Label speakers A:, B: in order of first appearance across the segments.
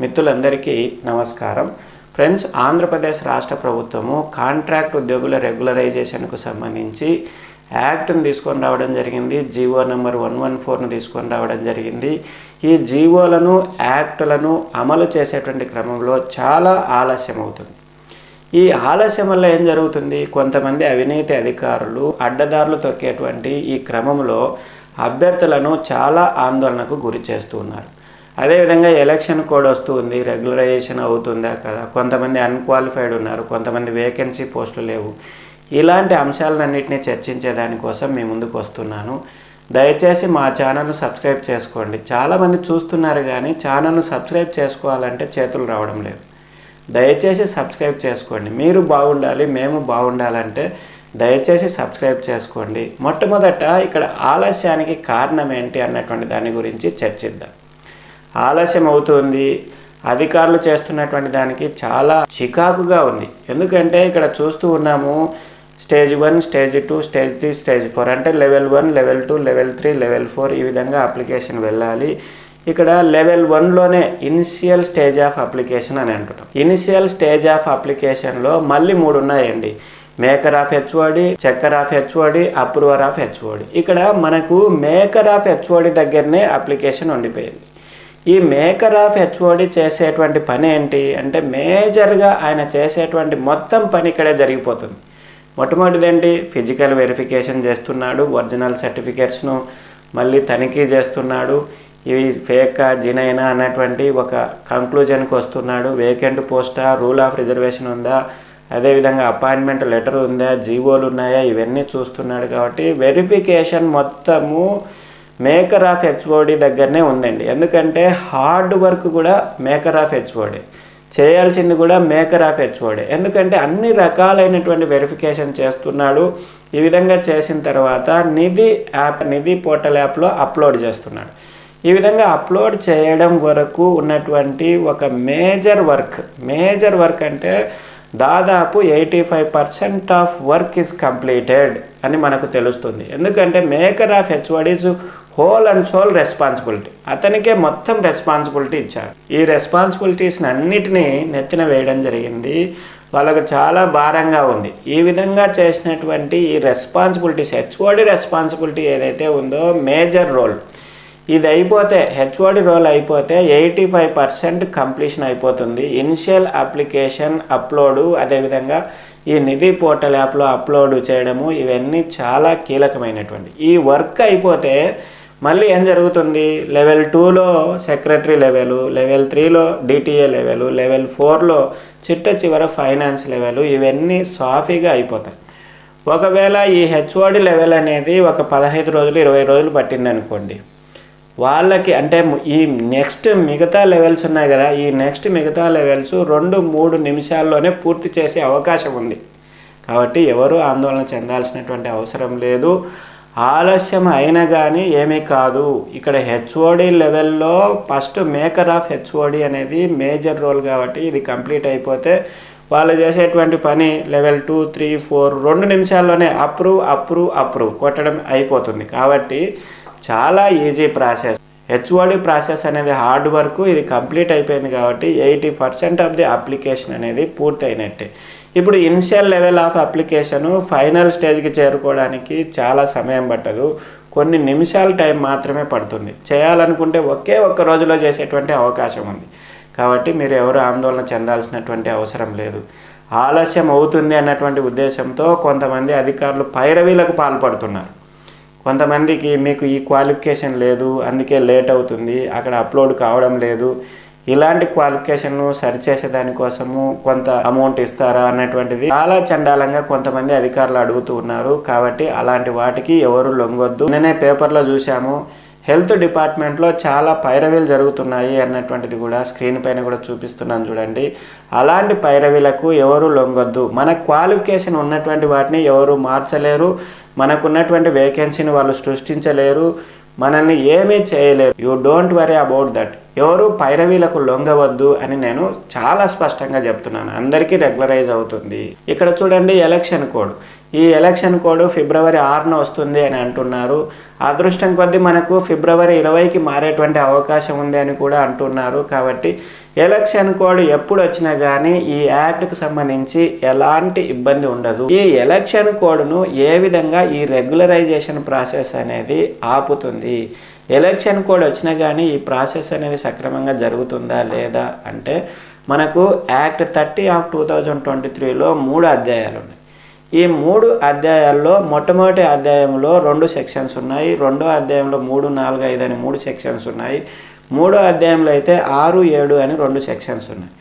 A: మిత్రులందరికీ నమస్కారం. ఫ్రెండ్స్ ఆంధ్రప్రదేశ్ రాష్ట్ర ప్రభుత్వము కాంట్రాక్ట్ ఉద్యోగుల రెగ్యులరైజేషన్కు సంబంధించి యాక్ట్ను తీసుకొని రావడం జరిగింది. జీవో నెంబర్ వన్ వన్ ఫోర్ను తీసుకొని రావడం జరిగింది. ఈ జీవోలను యాక్టులను అమలు చేసేటువంటి క్రమంలో చాలా ఆలస్యం అవుతుంది. ఈ ఆలస్యం వల్ల ఏం జరుగుతుంది? కొంతమంది అవినీతి అధికారులు అడ్డదారులు తొక్కేటువంటి ఈ క్రమంలో అభ్యర్థులను చాలా ఆందోళనకు గురి చేస్తున్నారు అదేవిధంగా ఎలక్షన్ కోడ్ వస్తుంది రెగ్యులరైజేషన్ అవుతుందా కదా? కొంతమంది అన్క్వాలిఫైడ్ ఉన్నారు కొంతమంది వేకెన్సీ పోస్టులు లేవు. ఇలాంటి అంశాలన్నింటినీ చర్చించే దానికోసం మీ ముందుకు వస్తున్నాను. దయచేసి మా ఛానల్ను సబ్స్క్రైబ్ చేసుకోండి. చాలామంది చూస్తున్నారు కానీ ఛానల్ను సబ్స్క్రైబ్ చేసుకోవాలంటే చేతులు రావడం లేదు. దయచేసి సబ్స్క్రైబ్ చేసుకోండి. మీరు బాగుండాలి మేము బాగుండాలంటే దయచేసి సబ్స్క్రైబ్ చేసుకోండి. మొట్టమొదట ఇక్కడ ఆలస్యానికి కారణం ఏంటి అన్నటువంటి దాని గురించి చర్చిద్దాం. ఆలస్యం అవుతుంది అధికారులు చేస్తున్నటువంటి దానికి చాలా చికాకుగా ఉంది. ఎందుకంటే ఇక్కడ చూస్తూ ఉన్నాము stage one stage two stage three stage four అంటే level one level two level three level four ఈ విధంగా అప్లికేషన్ వెళ్ళాలి. ఇక్కడ లెవెల్ వన్లోనే ఇనిషియల్ స్టేజ్ ఆఫ్ అప్లికేషన్ అని అంటున్నాం ఇనిషియల్ స్టేజ్ ఆఫ్ అప్లికేషన్లో మళ్ళీ మూడు ఉన్నాయండి. Maker of HOD checker of HOD approver of HOD. ఇక్కడ మనకు మేకర్ ఆఫ్ హెచ్ఓడి దగ్గరనే అప్లికేషన్ ఉండిపోయింది. ఈ మేకర్ ఆఫ్ హెచ్ఓడి చేసేటువంటి పని ఏంటి అంటే మేజర్గా ఆయన చేసేటువంటి మొత్తం పని ఇక్కడే జరిగిపోతుంది. మొట్టమొదటిది ఏంటి ఫిజికల్ వెరిఫికేషన్ చేస్తున్నాడు ఒరిజినల్ సర్టిఫికేట్స్ను మళ్ళీ తనిఖీ చేస్తున్నాడు. ఇవి ఫేకా జినైనా అనేటువంటి ఒక కంక్లూజన్కి వస్తున్నాడు. వేకెంట్ పోస్టా రూల్ ఆఫ్ రిజర్వేషన్ ఉందా? అదేవిధంగా అపాయింట్మెంట్ లెటర్ ఉందా? జీవోలు ఉన్నాయా? ఇవన్నీ చూస్తున్నాడు కాబట్టి వెరిఫికేషన్ మొత్తము మేకర్ ఆఫ్ హెచ్ఓడి దగ్గరనే ఉందండి. ఎందుకంటే హార్డ్ వర్క్ కూడా మేకర్ ఆఫ్ హెచ్ఓడి. చేయాల్సింది కూడా మేకర్ ఆఫ్ హెచ్ఓడి. ఎందుకంటే అన్ని రకాలైనటువంటి వెరిఫికేషన్ చేస్తున్నాడు. ఈ విధంగా చేసిన తర్వాత నిధి యాప్ నిధి పోర్టల్ యాప్లో అప్లోడ్ చేస్తున్నాడు. ఈ విధంగా అప్లోడ్ చేయడం వరకు ఉన్నటువంటి ఒక మేజర్ వర్క్ మేజర్ వర్క్ అంటే దాదాపు eighty five percent of work is completed అని మనకు తెలుస్తుంది. ఎందుకంటే maker of HODs whole and soul responsibility. అతనికే మొత్తం రెస్పాన్సిబిలిటీ ఇచ్చారు. ఈ రెస్పాన్సిబిలిటీస్ని అన్నిటినీ నెత్తిన వేయడం జరిగింది. వాళ్ళకు చాలా భారంగా ఉంది. ఈ విధంగా చేసినటువంటి ఈ రెస్పాన్సిబిలిటీస్ హెచ్ఓడి రెస్పాన్సిబిలిటీ ఏదైతే ఉందో మేజర్ రోల్. ఇది అయిపోతే హెచ్ఓడి రోల్ అయిపోతే ఎయిటీ ఫైవ్ పర్సెంట్ కంప్లీషన్ అయిపోతుంది. ఇనిషియల్ అప్లికేషన్ అప్లోడు అదేవిధంగా ఈ నిధి పోర్టల్ యాప్లో అప్లోడ్ చేయడము ఇవన్నీ చాలా కీలకమైనటువంటి. ఈ వర్క్ అయిపోతే మళ్ళీ ఏం జరుగుతుంది? లెవెల్ టూలో సెక్రటరీ లెవెలు లెవెల్ త్రీలో డిటిఏ లెవెలు లెవెల్ ఫోర్లో చిట్ట చివర ఫైనాన్స్ లెవెలు ఇవన్నీ సాఫీగా అయిపోతాయి. ఒకవేళ ఈ హెచ్ఓడి లెవెల్ అనేది ఒక పదహైదు రోజులు ఇరవై రోజులు పట్టింది అనుకోండి వాళ్ళకి అంటే ఈ నెక్స్ట్ మిగతా లెవెల్స్ ఉన్నాయి కదా ఈ నెక్స్ట్ మిగతా లెవెల్స్ రెండు మూడు నిమిషాల్లోనే పూర్తి చేసే అవకాశం ఉంది. కాబట్టి ఎవరు ఆందోళన చెందాల్సినటువంటి అవసరం లేదు. ఆలస్యం అయినా కానీ ఏమీ కాదు. ఇక్కడ హెచ్ఓడి లెవెల్లో ఫస్ట్ మేకర్ ఆఫ్ హెచ్ఓడి అనేది మేజర్ రోల్ కాబట్టి ఇది కంప్లీట్ అయిపోతే వాళ్ళు చేసేటువంటి పని లెవెల్ టూ త్రీ ఫోర్ రెండు నిమిషాల్లోనే అప్రూవ్ అప్రూవ్ అప్రూవ్ కొట్టడం అయిపోతుంది. కాబట్టి చాలా ఈజీ ప్రాసెస్ హెచ్ఓడి ప్రాసెస్ అనేది హార్డ్ వర్క్ ఇది కంప్లీట్ అయిపోయింది కాబట్టి eighty percent of the application అనేది పూర్తయినట్టే. ఇప్పుడు initial level of application final స్టేజ్కి చేరుకోవడానికి చాలా సమయం పట్టదు. కొన్ని నిమిషాల టైం మాత్రమే పడుతుంది. చేయాలనుకుంటే ఒకే ఒక్క రోజులో చేసేటువంటి అవకాశం ఉంది. కాబట్టి మీరు ఎవరు ఆందోళన చెందాల్సినటువంటి అవసరం లేదు. ఆలస్యం అవుతుంది అన్నటువంటి ఉద్దేశంతో కొంతమంది అధికారులు పైరవీలకు పాల్పడుతున్నారు. కొంతమందికి మీకు ఈ క్వాలిఫికేషన్ లేదు అందుకే లేట్ అవుతుంది అక్కడ అప్లోడ్ కావడం లేదు ఇలాంటి క్వాలిఫికేషన్ సరిచేసే చేసేదానికోసము కొంత అమౌంట్ ఇస్తారా అన్నటువంటిది చాలా చండాలంగా కొంతమంది అధికారులు అడుగుతూ ఉన్నారు. కాబట్టి అలాంటి వాటికి ఎవరు లొంగొద్దు. నేనే పేపర్లో చూసాము హెల్త్ డిపార్ట్మెంట్లో చాలా పైరవీలు జరుగుతున్నాయి అన్నటువంటిది కూడా స్క్రీన్ పైన కూడా చూపిస్తున్నాను చూడండి. అలాంటి పైరవీలకు ఎవరు లొంగొద్దు. మన క్వాలిఫికేషన్ ఉన్నటువంటి వాటిని ఎవరు మార్చలేరు. మనకున్నటువంటి వేకెన్సీని వాళ్ళు సృష్టించలేరు. మనల్ని ఏమీ చేయలేరు. You don't worry about that ఎవరు పైరవీలకు లొంగవద్దు అని నేను చాలా స్పష్టంగా చెప్తున్నాను. అందరికీ రెగ్యులరైజ్ అవుతుంది. ఇక్కడ చూడండి ఎలక్షన్ కోడ్. ఈ ఎలక్షన్ కోడ్ ఫిబ్రవరి ఆరున వస్తుంది అని అంటున్నారు. అదృష్టం కొద్దీ మనకు ఫిబ్రవరి ఇరవైకి మారేటువంటి అవకాశం ఉంది అని కూడా అంటున్నారు. కాబట్టి ఎలక్షన్ కోడ్ ఎప్పుడు వచ్చినా కానీ ఈ యాక్ట్కు సంబంధించి ఎలాంటి ఇబ్బంది ఉండదు. ఈ ఎలక్షన్ కోడ్ను ఏ విధంగా ఈ రెగ్యులరైజేషన్ ప్రాసెస్ అనేది ఆపుతుంది? ఎలక్షన్ కోడ్ వచ్చినా కానీ ఈ ప్రాసెస్ అనేది సక్రమంగా జరుగుతుందా లేదా అంటే మనకు act thirty of two thousand twenty త్రీలో మూడు అధ్యాయాలు ఉన్నాయి. ఈ మూడు అధ్యాయాల్లో మొట్టమొదటి అధ్యాయంలో రెండు సెక్షన్స్ ఉన్నాయి. రెండో అధ్యాయంలో మూడు నాలుగు ఐదు అని మూడు సెక్షన్స్ ఉన్నాయి. మూడో అధ్యాయంలో అయితే ఆరు ఏడు అని రెండు సెక్షన్స్ ఉన్నాయి.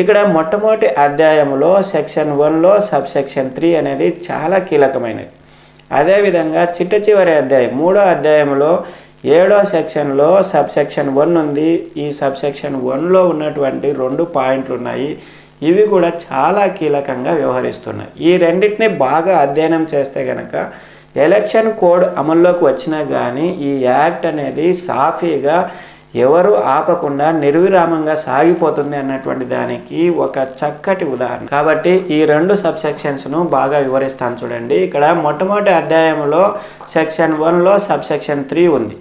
A: ఇక్కడ మొట్టమొదటి అధ్యాయంలో సెక్షన్ వన్లో సబ్ సెక్షన్ త్రీ అనేది చాలా కీలకమైనది. అదేవిధంగా చిట్ట చివరి అధ్యాయం మూడో అధ్యాయంలో ఏడో సెక్షన్లో సబ్ సెక్షన్ వన్ ఉంది. ఈ సబ్ సెక్షన్ వన్లో ఉన్నటువంటి రెండు పాయింట్లు ఉన్నాయి. ఇవి కూడా చాలా కీలకంగా వ్యవహరిస్తున్నాయి. ఈ రెండింటిని బాగా అధ్యయనం చేస్తే కనుక ఎలక్షన్ కోడ్ అమల్లోకి వచ్చినా కానీ ఈ యాక్ట్ అనేది సాఫీగా ఎవరు ఆపకుండా నిర్విరామంగా సాగిపోతుంది అన్నటువంటి దానికి ఒక చక్కటి ఉదాహరణ. కాబట్టి ఈ రెండు సబ్ సెక్షన్స్ను బాగా వివరిస్తాను చూడండి. ఇక్కడ మొట్టమొదటి అధ్యాయంలో సెక్షన్ వన్లో సబ్ సెక్షన్ త్రీ ఉంది.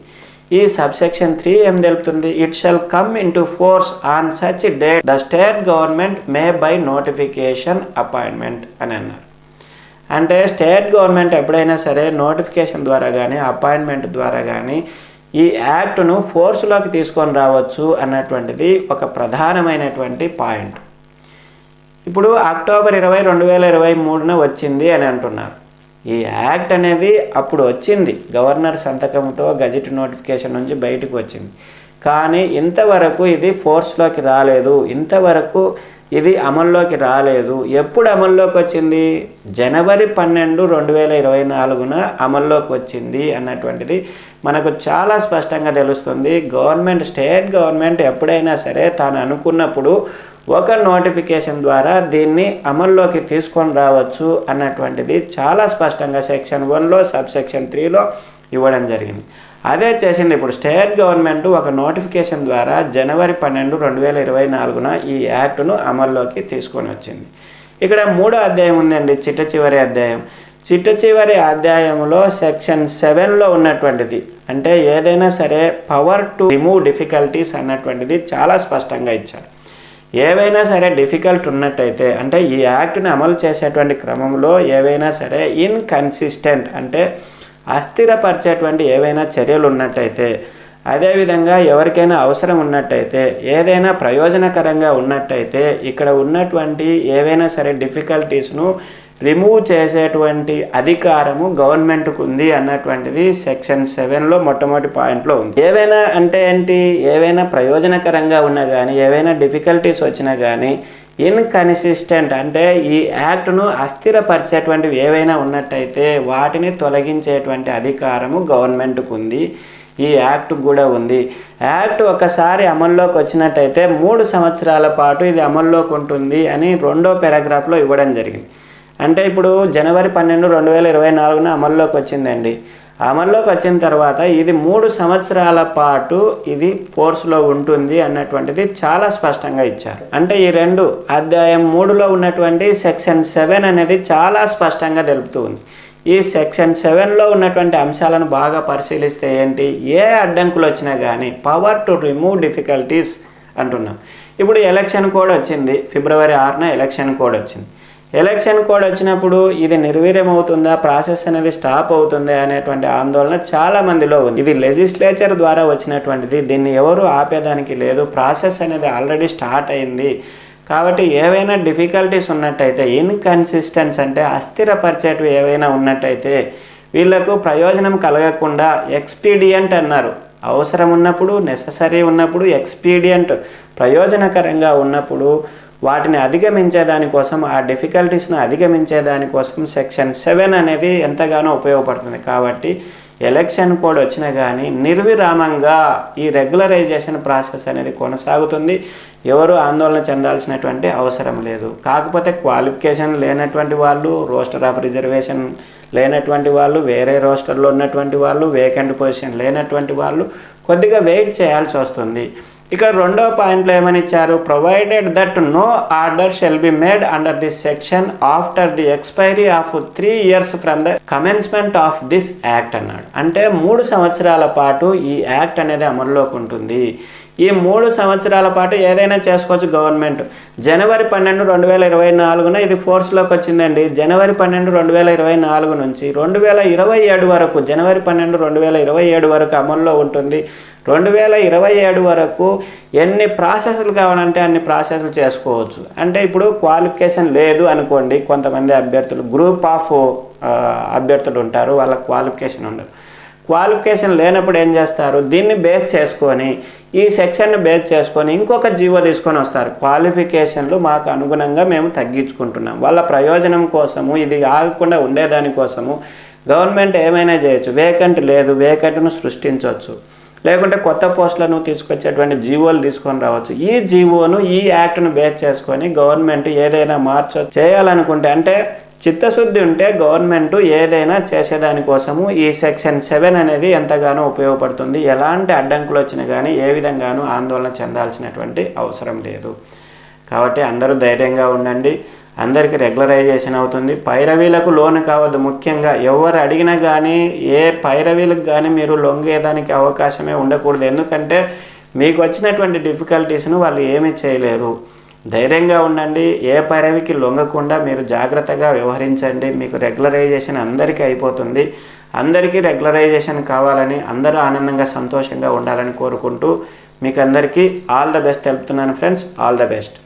A: ఈ సబ్ సెక్షన్ త్రీ ఏం తెలుపుతుంది? It shall come into force on such date the state government may by notification appointment అని అన్నారు. అంటే స్టేట్ గవర్నమెంట్ ఎప్పుడైనా సరే నోటిఫికేషన్ ద్వారా కానీ అపాయింట్మెంట్ ద్వారా కానీ ఈ యాక్ట్ను ఫోర్స్లోకి తీసుకొని రావచ్చు అన్నటువంటిది ఒక ప్రధానమైనటువంటి పాయింట్. ఇప్పుడు అక్టోబర్ ఇరవై రెండు వేల ఇరవై మూడున వచ్చింది అని అంటున్నారు. ఈ యాక్ట్ అనేది అప్పుడు వచ్చింది. గవర్నర్ సంతకంతో గజెట్ నోటిఫికేషన్ నుంచి బయటకు వచ్చింది. కానీ ఇంతవరకు ఇది ఫోర్స్లోకి రాలేదు. ఇంతవరకు ఇది అమల్లోకి రాలేదు. ఎప్పుడు అమల్లోకి వచ్చింది? జనవరి పన్నెండు రెండు వేల ఇరవై నాలుగున అమల్లోకి వచ్చింది అన్నటువంటిది మనకు చాలా స్పష్టంగా తెలుస్తుంది. గవర్నమెంట్ స్టేట్ గవర్నమెంట్ ఎప్పుడైనా సరే తాను అనుకున్నప్పుడు ఒక నోటిఫికేషన్ ద్వారా దీన్ని అమల్లోకి తీసుకొని రావచ్చు అన్నటువంటిది చాలా స్పష్టంగా సెక్షన్ వన్లో సబ్ సెక్షన్ త్రీలో ఇవ్వడం జరిగింది. అదే చేసింది. ఇప్పుడు స్టేట్ గవర్నమెంట్ ఒక నోటిఫికేషన్ ద్వారా జనవరి పన్నెండు రెండు వేల ఇరవై నాలుగున ఈ యాక్ట్ను అమల్లోకి తీసుకొని వచ్చింది. ఇక్కడ మూడో అధ్యాయం ఉందండి చిట్ట చివరి అధ్యాయం. చిట్ట చివరి అధ్యాయంలో సెక్షన్ సెవెన్లో ఉన్నటువంటిది. అంటే ఏదైనా సరే పవర్ టు రిమూవ్ డిఫికల్టీస్ అన్నటువంటిది చాలా స్పష్టంగా ఇచ్చారు. ఏవైనా సరే డిఫికల్ట్ ఉన్నట్టయితే అంటే ఈ యాక్ట్ని అమలు చేసేటువంటి క్రమంలో ఏవైనా సరే ఇన్కన్సిస్టెంట్ అంటే అస్థిరపరిచేటువంటి ఏవైనా చర్యలు ఉన్నట్టయితే అదేవిధంగా ఎవరికైనా అవసరం ఉన్నట్టయితే ఏదైనా ప్రయోజనకరంగా ఉన్నట్టయితే ఇక్కడ ఉన్నటువంటి ఏవైనా సరే డిఫికల్టీస్ను రిమూవ్ చేసేటువంటి అధికారము గవర్నమెంట్కు ఉంది అన్నటువంటిది సెక్షన్ సెవెన్లో మొట్టమొదటి పాయింట్లో ఉంది. ఏవైనా అంటే ఏంటి? ఏవైనా ప్రయోజనకరంగా ఉన్నా కానీ ఏవైనా డిఫికల్టీస్ వచ్చినా కానీ ఇన్కన్సిస్టెంట్ అంటే ఈ యాక్ట్ను అస్థిరపరిచేటువంటివి ఏవైనా ఉన్నట్టయితే వాటిని తొలగించేటువంటి అధికారము గవర్నమెంట్కు ఉంది. ఈ యాక్ట్ కూడా ఉంది. యాక్ట్ ఒకసారి అమల్లోకి వచ్చినట్టయితే మూడు సంవత్సరాల పాటు ఇది అమల్లోకి ఉంటుంది అని రెండో పారాగ్రాఫ్లో ఇవ్వడం జరిగింది. అంటే ఇప్పుడు జనవరి పన్నెండు రెండు వేల ఇరవై నాలుగున అమల్లోకి వచ్చిందండి. అమల్లోకి వచ్చిన తర్వాత ఇది మూడు సంవత్సరాల పాటు ఇది ఫోర్స్లో ఉంటుంది అన్నటువంటిది చాలా స్పష్టంగా ఇచ్చారు. అంటే ఈ రెండు అధ్యాయం మూడులో ఉన్నటువంటి సెక్షన్ సెవెన్ అనేది చాలా స్పష్టంగా తెలుపుతూ ఉంది. ఈ సెక్షన్ సెవెన్లో ఉన్నటువంటి అంశాలను బాగా పరిశీలిస్తే ఏంటి? ఏ అడ్డంకులు వచ్చినా కానీ పవర్ టు రిమూవ్ డిఫికల్టీస్ అంటున్నాం. ఇప్పుడు ఎలక్షన్ కోడ్ వచ్చింది. ఫిబ్రవరి ఆరున ఎలక్షన్ కోడ్ వచ్చింది. ఎలక్షన్ కోడ్ వచ్చినప్పుడు ఇది నిర్వీర్యం అవుతుందా ప్రాసెస్ అనేది స్టాప్ అవుతుందా అనేటువంటి ఆందోళన చాలా మందిలో ఉంది. ఇది లెజిస్లేచర్ ద్వారా వచ్చినటువంటిది. దీన్ని ఎవరు ఆపేదానికి లేదు. ప్రాసెస్ అనేది ఆల్రెడీ స్టార్ట్ అయింది. కాబట్టి ఏవైనా డిఫికల్టీస్ ఉన్నట్టయితే ఇన్కన్సిస్టెన్స్ అంటే అస్థిరపరిచేటివి ఏవైనా ఉన్నట్టయితే వీళ్ళకు ప్రయోజనం కలగకుండా ఎక్స్పీడియంట్ అన్నారు. అవసరం ఉన్నప్పుడు నెససరీ ఉన్నప్పుడు ఎక్స్పీడియంట్ ప్రయోజనకరంగా ఉన్నప్పుడు వాటిని అధిగమించే దానికోసం ఆ డిఫికల్టీస్ని అధిగమించే దానికోసం సెక్షన్ సెవెన్ అనేది ఎంతగానో ఉపయోగపడుతుంది. కాబట్టి ఎలక్షన్ కోడ్ వచ్చినా కానీ నిర్విరామంగా ఈ రెగ్యులరైజేషన్ ప్రాసెస్ అనేది కొనసాగుతుంది. ఎవరు ఆందోళన చెందాల్సినటువంటి అవసరం లేదు. కాకపోతే క్వాలిఫికేషన్ లేనటువంటి వాళ్ళు రోస్టర్ ఆఫ్ రిజర్వేషన్ లేనటువంటి వాళ్ళు వేరే రోస్టర్లో ఉన్నటువంటి వాళ్ళు వేకెంట్ పొజిషన్ లేనటువంటి వాళ్ళు కొద్దిగా వెయిట్ చేయాల్సి వస్తుంది. ఇక రెండో పాయింట్లో ఏమని ఇచ్చారు? Provided that no order shall be made under this section after the expiry of three years from the commencement of this act అన్నాడు. అంటే మూడు సంవత్సరాల పాటు ఈ యాక్ట్ అనేది అమల్లోకి ఉంటుంది. ఈ మూడు సంవత్సరాల పాటు ఏదైనా చేసుకోవచ్చు గవర్నమెంట్. జనవరి పన్నెండు రెండు వేల ఇరవై నాలుగున ఇది ఫోర్స్లోకి వచ్చిందండి. జనవరి పన్నెండు రెండు వేల ఇరవై నాలుగు నుంచి రెండు వేల ఇరవై ఏడు వరకు జనవరి పన్నెండు రెండు వేల ఇరవై ఏడు వరకు అమల్లో ఉంటుంది. రెండు వేల ఇరవై ఏడు వరకు ఎన్ని ప్రాసెస్లు కావాలంటే అన్ని ప్రాసెస్లు చేసుకోవచ్చు. అంటే ఇప్పుడు క్వాలిఫికేషన్ లేదు అనుకోండి కొంతమంది అభ్యర్థులు గ్రూప్ ఆఫ్ అభ్యర్థులు ఉంటారు వాళ్ళ క్వాలిఫికేషన్ ఉండదు. క్వాలిఫికేషన్ లేనప్పుడు ఏం చేస్తారు? దీన్ని బేస్ చేసుకొని ఈ సెక్షన్ను బేస్ చేసుకొని ఇంకొక జీవో తీసుకొని వస్తారు. క్వాలిఫికేషన్లు మాకు అనుగుణంగా మేము తగ్గించుకుంటున్నాం. వాళ్ళ ప్రయోజనం కోసము ఇది ఆగకుండా ఉండేదాని కోసము గవర్నమెంట్ ఏమైనా చేయొచ్చు. వేకెంట్ లేదు వేకెంట్ను సృష్టించవచ్చు. లేకుంటే కొత్త పోస్టులను తీసుకొచ్చేటువంటి జీవోలు తీసుకొని రావచ్చు. ఈ జీవోను ఈ యాక్ట్ను బేస్ చేసుకొని గవర్నమెంట్ ఏదైనా మార్చ చేయాలనుకుంటే అంటే చిత్తశుద్ధి ఉంటే గవర్నమెంట్ ఏదైనా చేసేదానికోసము ఈ సెక్షన్ సెవెన్ అనేది ఎంతగానో ఉపయోగపడుతుంది. ఎలాంటి అడ్డంకులు వచ్చినా కానీ ఏ విధంగానూ ఆందోళన చెందాల్సినటువంటి అవసరం లేదు. కాబట్టి అందరూ ధైర్యంగా ఉండండి. అందరికీ రెగ్యులరైజేషన్ అవుతుంది. పైరవీలకు లోన్ కావద్దు ముఖ్యంగా. ఎవరు అడిగినా కానీ ఏ పైరవీలకు కానీ మీరు లొంగేదానికి అవకాశమే ఉండకూడదు. ఎందుకంటే మీకు వచ్చినటువంటి డిఫికల్టీస్ను వాళ్ళు ఏమీ చేయలేరు. ధైర్యంగా ఉండండి. ఏ పరవికి లొంగకుండా మీరు జాగ్రత్తగా వ్యవహరించండి. మీకు రెగ్యులరైజేషన్ అందరికీ అయిపోతుంది. అందరికీ రెగ్యులరైజేషన్ కావాలని అందరూ ఆనందంగా సంతోషంగా ఉండాలని కోరుకుంటూ మీకు అందరికీ ఆల్ ద బెస్ట్ తెలుపుతున్నాను ఫ్రెండ్స్ ఆల్ ద బెస్ట్